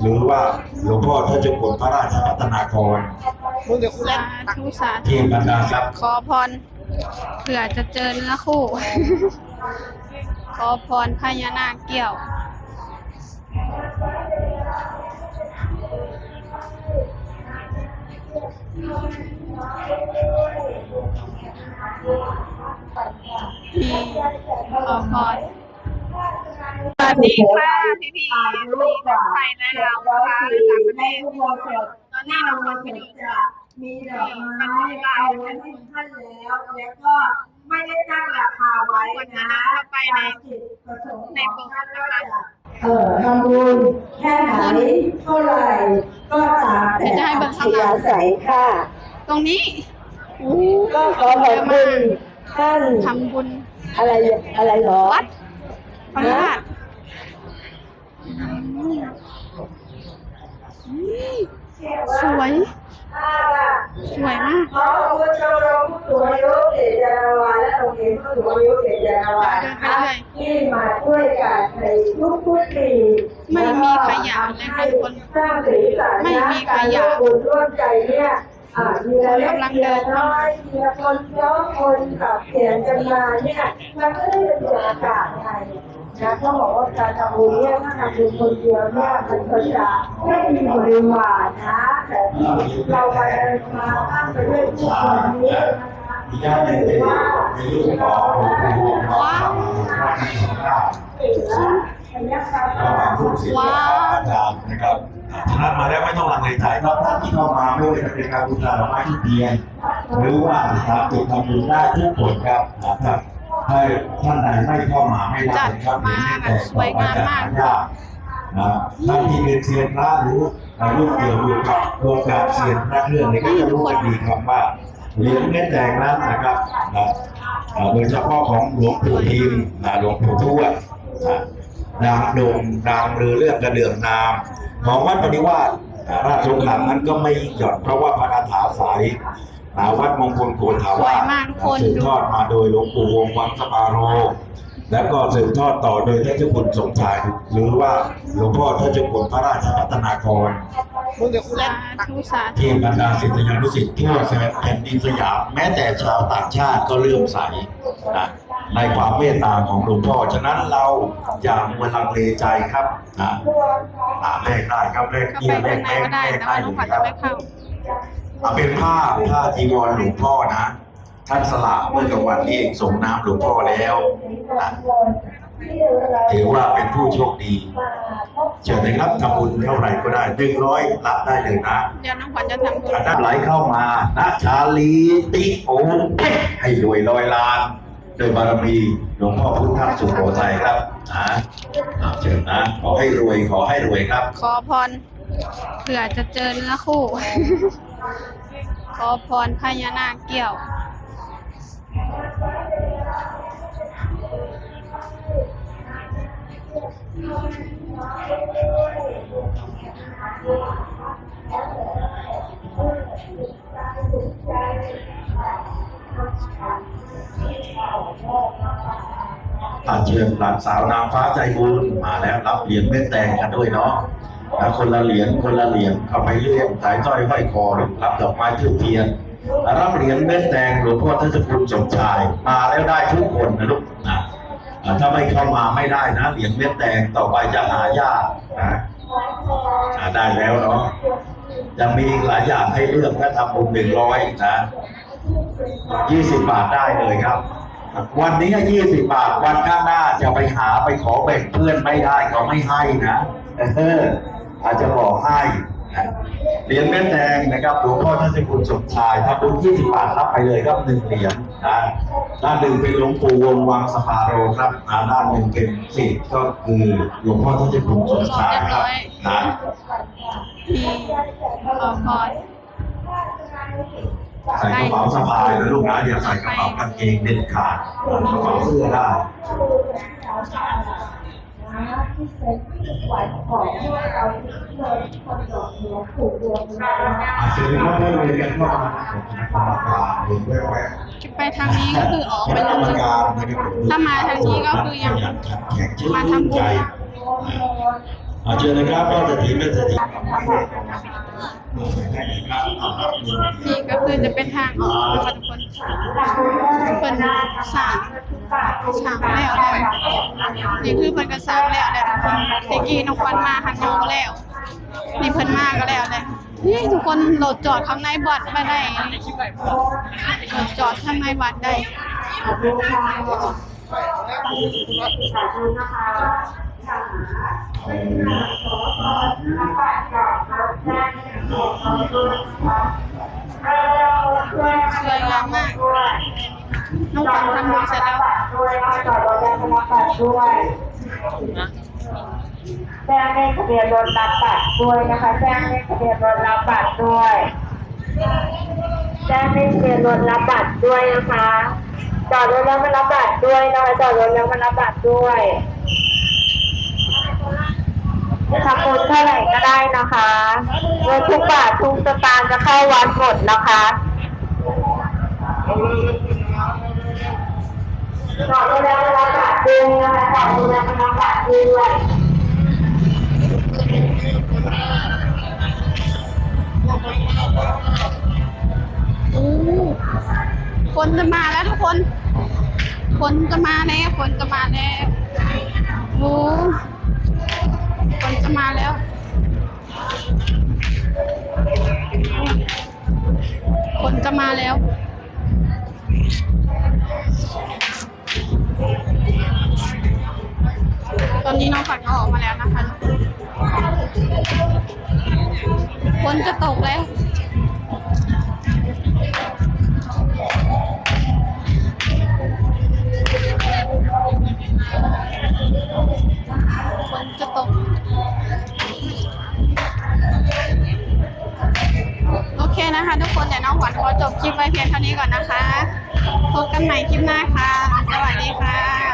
หรือว่าหลวงพ่อท่านเจ้าคุณพระราชรัตนากรสาธุสาธุที่บรรดาทรัพย์ขอพรเผื่อจะเจอเนื้อคู่ ขอพรพญานาคเกี่ยวพี่ขอพรส วัสดีค่ะพี่พี่มีรถไฟและเราค่ะต่างประเทศตอนนี้เรามาอยู่มีดอกไม้เอาไว้ให้ท่านแล้ว แล้วก็ไม่ได้ตั้งราคาไว้นะไปในจิตประสงค์ของท่านว่าจะเอ่อทำบุญแค่ไหนเท่าไหร่ก็ตามแต่เดี๋ยวจะให้เบิ่อัธยาศัยค่ะ ตรงนี้ก็ขอขอบคุณท่านทำบุญอะไรอะไรหรอวัดพระธาตุ สวย สวยมากขอบคุณชมรมผู้สูงอายุเขตยานาวาและโรงเรียนผู้สูงอายุเขตยานาวานะคะที่มาช่วยกันในทุกๆปีไม่มีขยะเลยค่ะคนสร้างสีสันไม่มีขยะการร่วมร่วมใจเนี่ยอ่าทีละเล็กทีละน้อยทีละคนสองคนขับเขียนกันมาเนี่ยมันก็ได้เป็นบรรยากาศไง นะเขาบอกว่าการทำบุญเนี่ยถ้าทำบุญคนเดียวเนี่ยมันก็จะไม่มีบริวารนะแต่ที่เราไปเดินมาตั้งไปด้วยผู้คนนี้นะคะที่ญาติเป็นเป็นลูกของหลวงปู่หลวงพ่อทำว้าวว้างอาจารย์นะครับฉะนั้นมาแล้วไม่ต้องลังเลใจครับท่านที่เข้ามาไม่ว่าจะเป็นการบูชาดอกไม้ที่เทียนหรือว่าทำจุดทำบุญได้ทุกคนครับนะครับ ให้ท่านใดไม่เข้ามาไม่ได้ครับเห็นแต่ต่อไปจะหายากนะท่านที่เป็นเซียนพระหรือลูกเกี่ยวอยู่กับโครงการเซียนพระเครื่องนี้ก็จะรู้กันดีครับว่าเหรียญเม็ดแดงนั้นนะครับนะเอ่อโดยเฉพาะของหลวงปู่ทิมนะหลวงปู่ทวดนะนางโด่งนางเรือเรื่องกระเดื่องนามของวัดปฏิวาสราชสงครามนั้นก็ไม่หย่อนเพราะว่าพระคาถาสาย อ่าวัดมงคลโกฏฐาวาสวยสมากทุกคนสืบทอดมาโดยหลวงปู่วงศ์วังสปาโร แล้วก็สืบทอดต่อโดยท่านเจ้าคุณสมชายหรือว่าหลวงพ่อท่านเจ้าคุณพระราชรัตนากรสาธุสาธุที่บรรดาศิษยานุศิษย์ทั่วแผ่นดินสยามแม้แต่ชาวต่างชาติก็เลื่อมใสนะในความเมตตาของหลวงพ่อ ฉะนั้นเราอย่ามัวลังเลใจครับนะอ่าเลขได้ครับเลขก็เยี่ไปยมเลข้างขในเลขก็ได้เลขแต่ได้ว่าเลลูกยปัดคจะรับไม่ เข้าเอาเป็นผ้าผ้าจีวรหลวงพ่อนะท่านสละเมื่อกลางวันนี้เองส่งน้ำหลวงพ่อแล้วนะถือว่าเป็นผู้โชคดีเชิญนะครับทำบุญเท่าไหร่ก็ได้หนึ่งร้อยรับได้เลยนะเดี๋ยวน้องขวัญจะทำบุญถ้าได้ไหลเข้ามานะชาลีติโอมให้รวยลอยล้าน โดยบารมีหลวงพ่อพุทธสุโขทัยครับนะอ่าเชิญนะ ขอให้รวยขอให้รวยครับ ขอพรเผื่อจะเจอเนื้อคู่ ขอพรพญานาคเกี่ยว อาเชิญหลานสาวนางฟ้าใจบุญมาแล้วรับเหรียญเม็ดแตงกันด้วยเนาะ นะคนละเหรียญคนละเหรียญเอาไปเลี่ยสายสร้อยห้อยคอรับดอกไม้ทูบเทียนรับเหรียญเม็ดแตงหลวงพ่อท่านจ้าคุณสมชายมาแล้วได้ทุกคนนะลูกนะถ้าไม่เข้ามาไม่ได้นะเหรียญเม็ดแตงต่อไปจะหายากนะได้แล้วเนาะยังมีหลายอย่างให้เลือกถ้าทำบุญหนึ่งร้อยนะยี่สิบบาทได้เลยครับ วันนี้ยี่สิบบาทวันข้างหน้าจะไปหาไปขอแบ่งเพื่อนไม่ได้เขาไม่ให้นะ เออ อาจจะบอกให้นะเหรียญแม่แดงนะครับหลวงพ่อท่านเจ้าคุณสมชายทำบุญยี่สิบบาทรับไปเลยครับหนึ่งเหรียญนะด้านหนึ่งเป็นหลวงปู่วงวังสภาโรครับนะด้านหนึ่งเป็นสิทธิ์ก็คือหลวงพ่อท่านเจ้าคุณสมชายครับนะที่ขอพรใส่กระเป๋าสะพายนะลูกนะอย่าใส่กระเป๋ากางเกงเด็ดขาดกระเป๋าเสื้อได้ ที่เป็นขวัญของพวยเราทุกคนคนดอกหลวงปู่ดวงนะอาจจะไม่ได้เรียนกันเข้ามาผมคณะกรรมการหรือแววแววไปทางนี้ก็คือออกไปเลยการนะครับถ้ามาทางนี้ก็คือยังขยันขันแข็งมาทำบุญ อ่าเชิญนะครับพ่อเศรษฐีแม่เศรษฐีนี่ก็คือจะเป็นทางออกนะคะทุกคนเป็นสามสามแล้วแล้วนี่คือเพิ่นก็สามแล้วแล้วทุกคนตะกี้น้องควันมาหันน้องแล้วนี่เพิ่นมาก็แล้วเลยนี่ทุกคนโหลดจอดข้างในบัตรมาได้โหลดจอดข้างในบัตรได้ขอบคุณค่ะ ขอบคุณนะคะด้วยน้องขวัญทำบุญเสร็จแล้วด้วยต่อรถยังรับบัตรด้วยแจ้งเลขทะเบียนรถรับบัตรด้วยนะคะ แจ้งเลขทะเบียนรถรับบัตรด้วย แจ้งเลขทะเบียนรถรับบัตรด้วยนะคะ จอดรถแล้วมารับบัตรด้วยนะคะ จอดรถแล้วมารับบัตรด้วยจะ ทำบุญเท่าไหร่ก็ได้นะคะเงินทุกบาททุกสตางค์จะเข้าวัดหมดนะคะจอดรถแล้วมารับบาตรด้วยนะคะจอดรถแล้วมารับบาตรด้วยอู้คนจะมาแล้วทุกคน คนจะมาแล้ว คนจะมาแล้วโอ้ คนจะมาแล้วคนจะมาแล้ว ตอนนี้น้องฝันก็ออกมาแล้วนะคะ คนจะตกแล้ว ทุกคนเดี๋ยวน้องขวัญขอจบคลิปไว้เพียงเท่านี้ก่อนนะคะ พบกันใหม่คลิปหน้าค่ะ สวัสดีค่ะ